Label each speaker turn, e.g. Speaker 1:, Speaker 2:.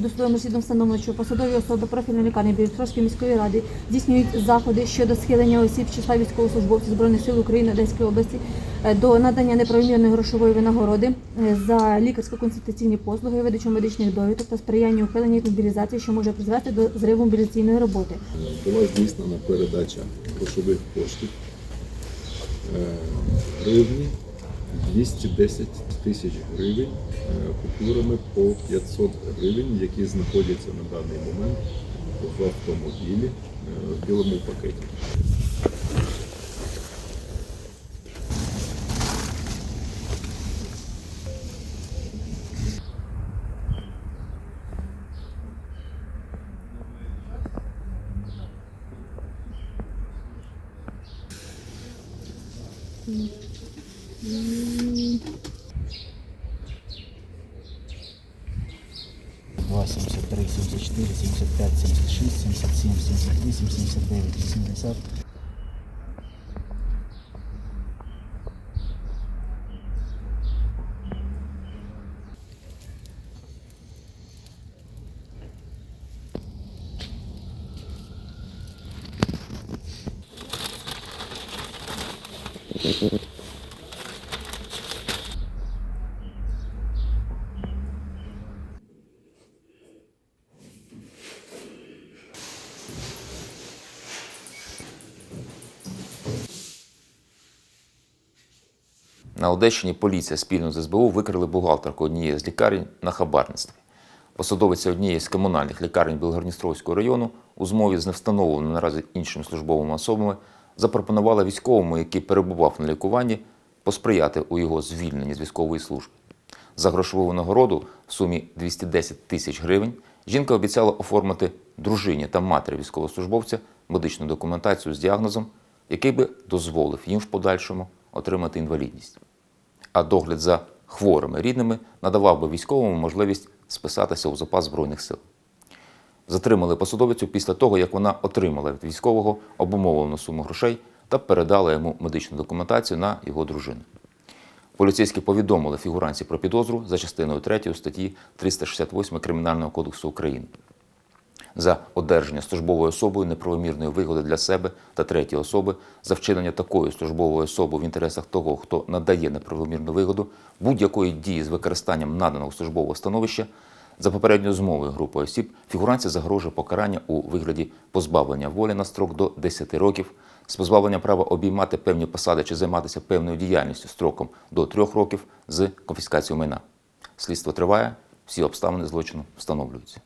Speaker 1: Досудовим розслідом встановлено, що посадові особи профільної лікарні Білостровської міської ради здійснюють заходи щодо схилення осіб числа військовослужбовців збройних сил України Одеської області е, до надання неправомірної грошової винагороди е, за лікарсько-консультаційні послуги, видачу медичних довідок та сприяння ухиленні від мобілізації, що може призвести до зриву мобілізаційної роботи.
Speaker 2: була здійснена передача грошових коштів е, гривні 210 тисяч гривень е, купюрами по 500 гривень, які знаходяться на даний момент в автомобілі е, в білому пакеті.
Speaker 3: Два, 73, 74, 75, 76, 77, 78, 79, 80.
Speaker 4: На Одещині поліція спільно з СБУ викрили бухгалтерку однієї з лікарень на хабарництві. Посадовиця однієї з комунальних лікарень Білгородністровського району у змові з невстановленими наразі іншими службовими особами запропонувала військовому, який перебував на лікуванні, посприяти у його звільненні з військової служби. За грошову винагороду в сумі 210 тисяч гривень жінка обіцяла оформити дружині та матері військовослужбовця медичну документацію з діагнозом, який би дозволив їм в подальшому отримати інвалідність. А догляд за хворими рідними надавав би військовому можливість списатися у запас Збройних сил. Затримали посадовицю після того, як вона отримала від військового обумовлену суму грошей та передала йому медичну документацію на його дружину. Поліцейські повідомили фігуранці про підозру за частиною 3 статті 368 Кримінального кодексу України за одержання службовою особою неправомірної вигоди для себе та третьої особи за вчинення такої службової особи в інтересах того, хто надає неправомірну вигоду будь-якої дії з використанням наданого службового становища за попередньою змовою групи осіб фігуранці загрожує покарання у вигляді позбавлення волі на строк до 10 років, з позбавлення права обіймати певні посади чи займатися певною діяльністю строком до 3 років з конфіскацією майна. Слідство триває, всі обставини злочину встановлюються.